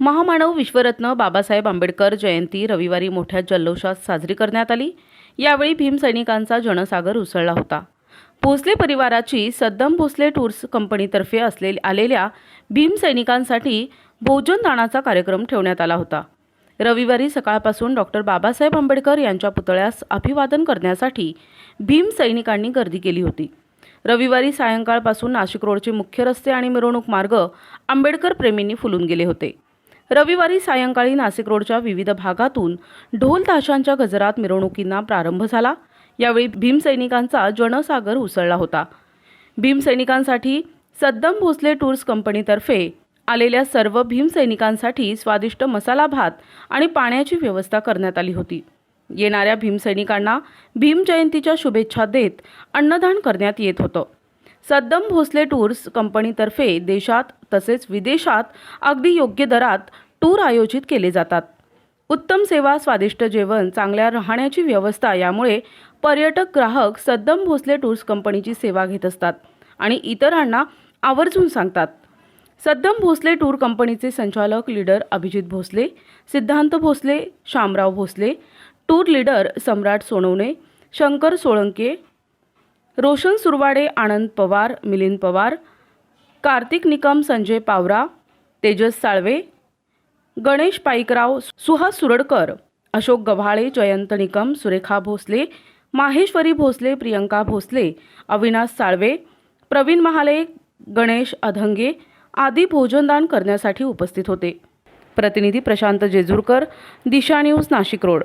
महामानव विश्वरत्न बाबासाहेब आंबेडकर जयंती रविवारी मोठ्या जल्लोषात साजरी करण्यात आली. यावेळी भीमसैनिकांचा जनसागर उसळला होता. भोसले परिवाराची सद्दम भोसले टूर्स कंपनीतर्फे असले आलेल्या भीमसैनिकांसाठी भोजनदानाचा कार्यक्रम ठेवण्यात आला होता. रविवारी सकाळपासून डॉक्टर बाबासाहेब आंबेडकर यांच्या पुतळ्यास अभिवादन करण्यासाठी भीमसैनिकांनी गर्दी केली होती. रविवारी सायंकाळपासून नाशिक रोडचे मुख्य रस्ते आणि मिरवणूक मार्ग आंबेडकर प्रेमींनी फुलून गेले होते. रविवारी सायंकाळी नाशिक रोडच्या विविध भागातून ढोल ताशांच्या गजरात मिरवणुकींना प्रारंभ झाला. यावेळी भीमसैनिकांचा जनसागर उसळला होता. भीमसैनिकांसाठी सद्दम भोसले टूर्स कंपनीतर्फे आलेल्या सर्व भीमसैनिकांसाठी स्वादिष्ट मसाला भात आणि पाण्याची व्यवस्था करण्यात आली होती. येणाऱ्या भीमसैनिकांना भीम जयंतीच्या शुभेच्छा देत अन्नदान करण्यात येत होतं. सद्दम भोसले टूर्स कंपनीतर्फे देशात तसेच विदेशात अगदी योग्य दरात टूर आयोजित केले जातात. उत्तम सेवा स्वादिष्ट जेवण चांगल्या राहण्याची व्यवस्था यामुळे पर्यटक ग्राहक सद्दम भोसले टूर्स कंपनीची सेवा घेत असतात आणि इतरांना आवर्जून सांगतात. सद्दम भोसले टूर कंपनीचे संचालक leader Abhijit Bhosale Siddhant Bhosale Shamrao Bhosale tour leader Samrat Sonawane Shankar Solanke Roshan Surwade Anand Pawar Milind Pawar Kartik Nikam Sanjay Pawara Tejas Salve Ganesh Paikrao Suhas Suradkar Ashok Gavhale Jayant Nikam Surekha Bhosale Maheshwari Bhosale Priyanka Bhosale Avinash Salve Pravin Mahale Ganesh Adhange आदी भोजनदान करण्यासाठी उपस्थित होते. प्रतिनिधी Prashant Jejurkar Disha news Nashik road.